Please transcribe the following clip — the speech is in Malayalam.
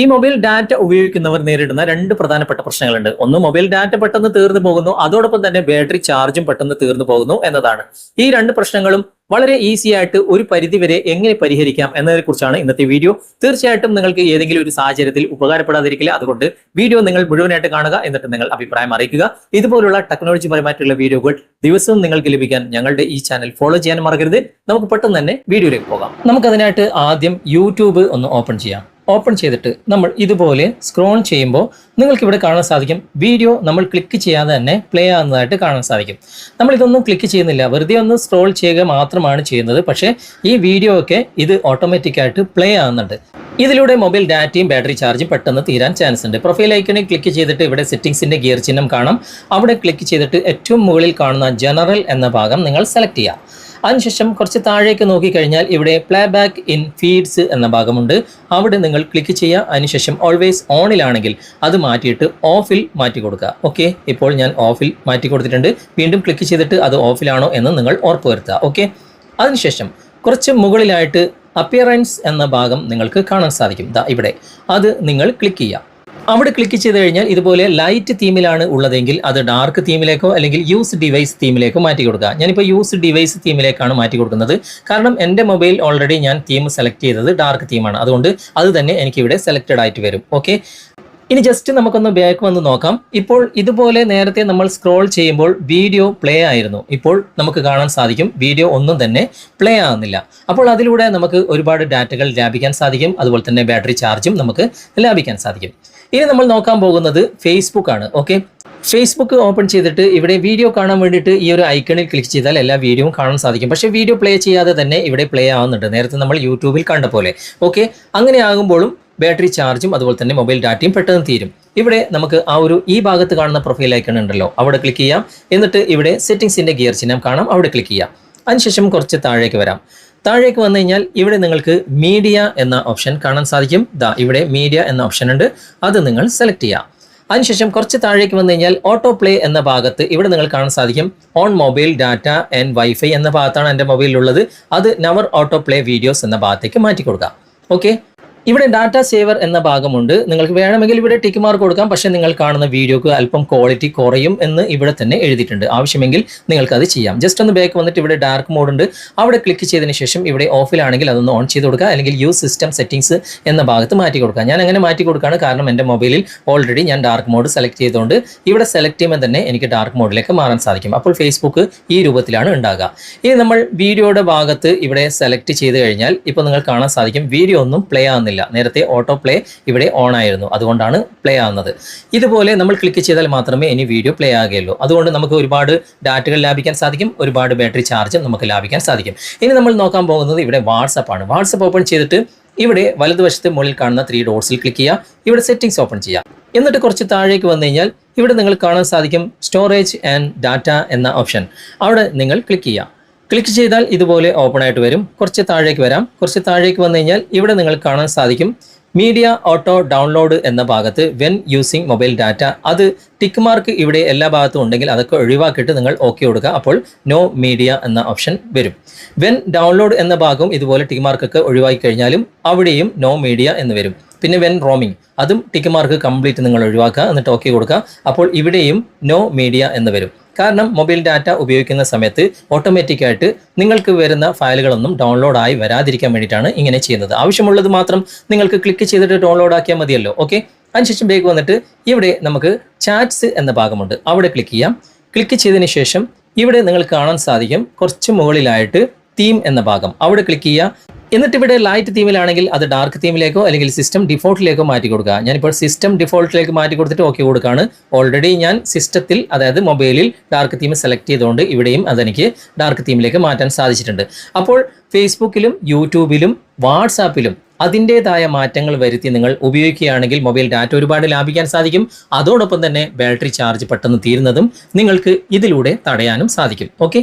ഈ മൊബൈൽ ഡാറ്റ ഉപയോഗിക്കുന്നവർ നേരിടുന്ന രണ്ട് പ്രധാനപ്പെട്ട പ്രശ്നങ്ങളുണ്ട്. ഒന്ന് മൊബൈൽ ഡാറ്റ പെട്ടെന്ന് തീർന്നു പോകുന്നു. അതോടൊപ്പം തന്നെ ബാറ്ററി ചാർജും പെട്ടെന്ന് തീർന്നു പോകുന്നു എന്നതാണ്. ഈ രണ്ട് പ്രശ്നങ്ങളും വളരെ ഈസി ആയിട്ട് ഒരു പരിധിവരെ എങ്ങനെ പരിഹരിക്കാം എന്നതിനെ കുറിച്ചാണ് ഇന്നത്തെ വീഡിയോ. തീർച്ചയായിട്ടും നിങ്ങൾക്ക് ഏതെങ്കിലും ഒരു സാഹചര്യത്തിൽ ഉപകാരപ്പെടാതിരിക്കില്ല. അതുകൊണ്ട് വീഡിയോ നിങ്ങൾ മുഴുവനായിട്ട് കാണുക എന്നിട്ട് നിങ്ങൾ അഭിപ്രായം അറിയിക്കുക. ഇതുപോലുള്ള ടെക്നോളജി പരമായിട്ടുള്ള വീഡിയോകൾ ദിവസവും നിങ്ങൾക്ക് ലഭിക്കാൻ ഞങ്ങളുടെ ഈ ചാനൽ ഫോളോ ചെയ്യാൻ മറക്കരുത്. നമുക്ക് പെട്ടെന്ന് തന്നെ വീഡിയോയിലേക്ക് പോകാം. നമുക്ക് അതിനായിട്ട് ആദ്യം യൂട്യൂബ് ഒന്ന് ഓപ്പൺ ചെയ്യാം. ഓപ്പൺ ചെയ്തിട്ട് നമ്മൾ ഇതുപോലെ സ്ക്രോൾ ചെയ്യുമ്പോൾ നിങ്ങൾക്ക് ഇവിടെ കാണാൻ സാധിക്കും. വീഡിയോ നമ്മൾ ക്ലിക്ക് ചെയ്യാതെ തന്നെ പ്ലേ ആകുന്നതായിട്ട് കാണാൻ സാധിക്കും. നമ്മൾ ഇതൊന്നും ക്ലിക്ക് ചെയ്യുന്നില്ല. വെറുതെ ഒന്ന് സ്ക്രോൾ ചെയ്യുക മാത്രമാണ് ചെയ്യുന്നത്. പക്ഷേ ഈ വീഡിയോ ഒക്കെ ഇത് ഓട്ടോമാറ്റിക്കായിട്ട് പ്ലേ ആകുന്നുണ്ട് ഇതിലൂടെ മൊബൈൽ ഡാറ്റയും ബാറ്ററി ചാർജും പെട്ടെന്ന് തീരാൻ ചാൻസ് ഉണ്ട്. പ്രൊഫൈൽ ഐക്കണിൽ ക്ലിക്ക് ചെയ്തിട്ട് ഇവിടെ സെറ്റിംഗ്സിന്റെ ഗിയർ ചിഹ്നം കാണാം. അവിടെ ക്ലിക്ക് ചെയ്തിട്ട് ഏറ്റവും മുകളിൽ കാണുന്ന ജനറൽ എന്ന ഭാഗം നിങ്ങൾ സെലക്ട് ചെയ്യുക. അതിനുശേഷം കുറച്ച് താഴേക്ക് നോക്കിക്കഴിഞ്ഞാൽ ഇവിടെ പ്ലേ ബാക്ക് ഇൻ ഫീഡ്സ് എന്ന ഭാഗമുണ്ട്. അവിടെ നിങ്ങൾ ക്ലിക്ക് ചെയ്യുക. അതിനുശേഷം ഓൾവേസ് ഓണിലാണെങ്കിൽ അത് മാറ്റിയിട്ട് ഓഫിൽ മാറ്റി കൊടുക്കുക. ഓക്കെ ഇപ്പോൾ ഞാൻ ഓഫിൽ മാറ്റി കൊടുത്തിട്ടുണ്ട്. വീണ്ടും ക്ലിക്ക് ചെയ്തിട്ട് അത് ഓഫിലാണോ എന്ന് നിങ്ങൾ ഉറപ്പുവരുത്തുക. ഓക്കെ അതിനുശേഷം കുറച്ച് മുകളിലായിട്ട് അപ്പിയറൻസ് എന്ന ഭാഗം നിങ്ങൾക്ക് കാണാൻ സാധിക്കും. ദാ ഇവിടെ. അത് നിങ്ങൾ ക്ലിക്ക് ചെയ്യുക. അവിടെ ക്ലിക്ക് ചെയ്ത് കഴിഞ്ഞാൽ ഇതുപോലെ ലൈറ്റ് തീമിലാണ് ഉള്ളതെങ്കിൽ അത് ഡാർക്ക് തീമിലേക്കോ അല്ലെങ്കിൽ യൂസ് ഡിവൈസ് തീമിലേക്കോ മാറ്റി കൊടുക്കുക. ഞാനിപ്പോൾ യൂസ് ഡിവൈസ് തീമിലേക്കാണ് മാറ്റി കൊടുക്കുന്നത്. കാരണം എന്റെ മൊബൈൽ ഓൾറെഡി ഞാൻ തീം സെലക്ട് ചെയ്തത് ഡാർക്ക് തീമാണ് അതുകൊണ്ട് അത് തന്നെ എനിക്കിവിടെ സെലക്റ്റഡ് ആയിട്ട് വരും. ഓക്കെ ഇനി ജസ്റ്റ് നമുക്കൊന്ന് ബാക്ക് വന്ന് നോക്കാം. ഇപ്പോൾ ഇതുപോലെ നേരത്തെ നമ്മൾ സ്ക്രോൾ ചെയ്യുമ്പോൾ വീഡിയോ പ്ലേ ആയിരുന്നു. ഇപ്പോൾ നമുക്ക് കാണാൻ സാധിക്കും വീഡിയോ ഒന്നും തന്നെ പ്ലേ ആകുന്നില്ല അപ്പോൾ അതിലൂടെ നമുക്ക് ഒരുപാട് ഡാറ്റകൾ ലാഭിക്കാൻ സാധിക്കും. അതുപോലെ തന്നെ ബാറ്ററി ചാർജും നമുക്ക് ലാഭിക്കാൻ സാധിക്കും. ഇനി നമ്മൾ നോക്കാൻ പോകുന്നത് ഫേസ്ബുക്ക് ആണ് ഓക്കെ ഫേസ്ബുക്ക് ഓപ്പൺ ചെയ്തിട്ട് ഇവിടെ വീഡിയോ കാണാൻ വേണ്ടിയിട്ട് ഈ ഒരു ഐക്കണിൽ ക്ലിക്ക് ചെയ്താൽ എല്ലാ വീഡിയോയും കാണാൻ സാധിക്കും. പക്ഷേ വീഡിയോ പ്ലേ ചെയ്യാതെ തന്നെ ഇവിടെ പ്ലേ ആവുന്നുണ്ട്. നേരത്തെ നമ്മൾ യൂട്യൂബിൽ കണ്ട പോലെ ഓക്കെ അങ്ങനെ ആകുമ്പോഴും ബാറ്ററി ചാർജും അതുപോലെ തന്നെ മൊബൈൽ ഡാറ്റയും പെട്ടെന്ന് തീരും. ഇവിടെ നമുക്ക് ആ ഒരു ഈ ഭാഗത്ത് കാണുന്ന പ്രൊഫൈൽ ഐക്കൺ ഉണ്ടല്ലോ അവിടെ ക്ലിക്ക് ചെയ്യാം. എന്നിട്ട് ഇവിടെ സെറ്റിംഗ്സിന്റെ ഗിയർ ചിഹ്നം കാണാം അവിടെ ക്ലിക്ക് ചെയ്യാം. അതിനുശേഷം കുറച്ച് താഴേക്ക് വരാം. താഴേക്ക് വന്നു കഴിഞ്ഞാൽ ഇവിടെ നിങ്ങൾക്ക് മീഡിയ എന്ന ഓപ്ഷൻ കാണാൻ സാധിക്കും. ദാ ഇവിടെ മീഡിയ എന്ന ഓപ്ഷൻ ഉണ്ട്. അത് നിങ്ങൾ സെലക്ട് ചെയ്യാം. അതിനുശേഷം കുറച്ച് താഴേക്ക് വന്നു കഴിഞ്ഞാൽ ഓട്ടോ പ്ലേ എന്ന ഭാഗത്ത് ഇവിടെ നിങ്ങൾ കാണാൻ സാധിക്കും. On mobile data and WiFi എന്ന ഭാഗത്താണ് എന്റെ മൊബൈലിലുള്ളത് അത് നവർ ഓട്ടോ പ്ലേ വീഡിയോസ് എന്ന ഭാഗത്തേക്ക് മാറ്റി കൊടുക്കാം ഓക്കെ ഇവിടെ ഡാറ്റ സേവർ എന്ന ഭാഗമുണ്ട്. നിങ്ങൾക്ക് വേണമെങ്കിൽ ഇവിടെ ടിക്ക് മാർക്ക് കൊടുക്കാം. പക്ഷേ നിങ്ങൾ കാണുന്ന വീഡിയോക്ക് അല്പം ക്വാളിറ്റി കുറയും എന്ന് ഇവിടെ തന്നെ എഴുതിയിട്ടുണ്ട്. ആവശ്യമെങ്കിൽ നിങ്ങൾക്ക് അത് ചെയ്യാം. ജസ്റ്റ് ഒന്ന് ബാക്ക് വന്നിട്ട് ഇവിടെ ഡാർക്ക് മോഡ് ഉണ്ട്. അവിടെ ക്ലിക്ക് ചെയ്തതിന് ശേഷം ഇവിടെ ഓഫിലാണെങ്കിൽ അതൊന്ന് ഓൺ ചെയ്ത് കൊടുക്കുക. അല്ലെങ്കിൽ യൂസ് സിസ്റ്റം സെറ്റിംഗ്സ് എന്ന ഭാഗത്ത് മാറ്റി കൊടുക്കുക. ഞാൻ അങ്ങനെ മാറ്റി കൊടുക്കുകയാണ്. കാരണം എന്റെ മൊബൈലിൽ ഓൾറെഡി ഞാൻ ഡാർക്ക് മോഡ് സെലക്ട് ചെയ്തുകൊണ്ട് ഇവിടെ സെലക്ട് ചെയ്യുമ്പോൾ തന്നെ എനിക്ക് ഡാർക്ക് മോഡിലേക്ക് മാറാൻ സാധിക്കും. അപ്പോൾ ഫേസ്ബുക്ക് ഈ രൂപത്തിലാണ് ഉണ്ടാകുക. ഇനി നമ്മൾ വീഡിയോയുടെ ഭാഗത്ത് ഇവിടെ സെലക്ട് ചെയ്ത് കഴിഞ്ഞാൽ ഇപ്പോൾ നിങ്ങൾ കാണാൻ സാധിക്കും. വീഡിയോ ഒന്നും പ്ലേ ആവുന്നില്ല നേരത്തെ ഓട്ടോ പ്ലേ ഇവിടെ ഓൺ ആയിരുന്നു. അതുകൊണ്ടാണ് പ്ലേ ആവുന്നത്. ഇതുപോലെ നമ്മൾ ക്ലിക്ക് ചെയ്താൽ മാത്രമേ ഇനി വീഡിയോ പ്ലേ ആകുകയുള്ളൂ. അതുകൊണ്ട് നമുക്ക് ഒരുപാട് ഡാറ്റകൾ ലാഭിക്കാൻ സാധിക്കും. ഒരുപാട് ബാറ്ററി ചാർജും നമുക്ക് ലാഭിക്കാൻ സാധിക്കും. ഇനി നമ്മൾ നോക്കാൻ പോകുന്നത് ഇവിടെ വാട്സപ്പ് ആണ്. വാട്സപ്പ് ഓപ്പൺ ചെയ്തിട്ട് ഇവിടെ വലതുവശത്ത് മുകളിൽ കാണുന്ന ത്രീ ഡോട്ട്സിൽ ക്ലിക്ക് ചെയ്യുക. ഇവിടെ സെറ്റിംഗ്സ് ഓപ്പൺ ചെയ്യുക. എന്നിട്ട് കുറച്ച് താഴേക്ക് വന്നു കഴിഞ്ഞാൽ ഇവിടെ നിങ്ങൾ കാണാൻ സാധിക്കും സ്റ്റോറേജ് ആൻഡ് ഡാറ്റ എന്ന ഓപ്ഷൻ അവിടെ നിങ്ങൾ ക്ലിക്ക് ചെയ്യുക. ക്ലിക്ക് ചെയ്താൽ ഇതുപോലെ ഓപ്പൺ ആയിട്ട് വരും. കുറച്ച് താഴേക്ക് വരാം. കുറച്ച് താഴേക്ക് വന്നു കഴിഞ്ഞാൽ ഇവിടെ നിങ്ങൾ കാണാൻ സാധിക്കും മീഡിയ ഓട്ടോ ഡൗൺലോഡ് എന്ന ഭാഗത്ത് വെൻ യൂസിങ് മൊബൈൽ ഡാറ്റ അത് ടിക്ക് മാർക്ക് ഇവിടെ എല്ലാ ഭാഗത്തും ഉണ്ടെങ്കിൽ അതൊക്കെ ഒഴിവാക്കിയിട്ട് നിങ്ങൾ ഓക്കെ കൊടുക്കുക. അപ്പോൾ നോ മീഡിയ എന്ന ഓപ്ഷൻ വരും. വെൻ ഡൗൺലോഡ് എന്ന ഭാഗവും ഇതുപോലെ ടിക്ക് മാർക്കൊക്കെ ഒഴിവാക്കി കഴിഞ്ഞാലും അവിടെയും നോ മീഡിയ എന്ന് വരും. പിന്നെ വെൻ റോമിംഗ് അതും ടിക്ക് മാർക്ക് കംപ്ലീറ്റ് നിങ്ങൾ ഒഴിവാക്കുക. എന്നിട്ട് ഓക്കെ കൊടുക്കുക. അപ്പോൾ ഇവിടെയും നോ മീഡിയ എന്ന് വരും. കാരണം മൊബൈൽ ഡാറ്റ ഉപയോഗിക്കുന്ന സമയത്ത് ഓട്ടോമാറ്റിക്കായിട്ട് നിങ്ങൾക്ക് വരുന്ന ഫയലുകളൊന്നും ഡൗൺലോഡ് ആയി വരാതിരിക്കാൻ വേണ്ടിയിട്ടാണ് ഇങ്ങനെ ചെയ്യുന്നത്. ആവശ്യമുള്ളത് മാത്രം നിങ്ങൾക്ക് ക്ലിക്ക് ചെയ്തിട്ട് ഡൗൺലോഡ് ആക്കിയാൽ മതിയല്ലോ ഓക്കെ അതിനുശേഷം ബേക്ക് വന്നിട്ട് ഇവിടെ നമുക്ക് ചാറ്റ്സ് എന്ന ഭാഗമുണ്ട്. അവിടെ ക്ലിക്ക് ചെയ്യാം. ക്ലിക്ക് ചെയ്തതിന് ശേഷം ഇവിടെ നിങ്ങൾക്ക് കാണാൻ സാധിക്കും കുറച്ച് മുകളിലായിട്ട് തീം എന്ന ഭാഗം. അവിടെ ക്ലിക്ക് ചെയ്യുക എന്നിട്ട് ഇവിടെ ലൈറ്റ് തീമിലാണെങ്കിൽ അത് ഡാർക്ക് തീമിലേക്കോ അല്ലെങ്കിൽ സിസ്റ്റം ഡിഫോൾട്ടിലേക്കോ മാറ്റി കൊടുക്കുക. ഞാനിപ്പോൾ സിസ്റ്റം ഡിഫോൾട്ടിലേക്ക് മാറ്റി കൊടുത്തിട്ട് ഓക്കെ കൊടുക്കുകയാണ്. ഓൾറെഡി ഞാൻ സിസ്റ്റത്തിൽ അതായത് മൊബൈലിൽ ഡാർക്ക് തീം സെലക്ട് ചെയ്തുകൊണ്ട് ഇവിടെയും അതെനിക്ക് ഡാർക്ക് തീമിലേക്ക് മാറ്റാൻ സാധിച്ചിട്ടുണ്ട്. അപ്പോൾ ഫേസ്ബുക്കിലും യൂട്യൂബിലും വാട്സാപ്പിലും അതിന്റെതായ മാറ്റങ്ങൾ വരുത്തി നിങ്ങൾ ഉപയോഗിക്കുകയാണെങ്കിൽ മൊബൈൽ ഡാറ്റ ഒരുപാട് ലാഭിക്കാൻ സാധിക്കും. അതോടൊപ്പം തന്നെ ബാറ്ററി ചാർജ് പെട്ടെന്ന് തീരുന്നതും നിങ്ങൾക്ക് ഇതിലൂടെ തടയാനും സാധിക്കും. ഓക്കെ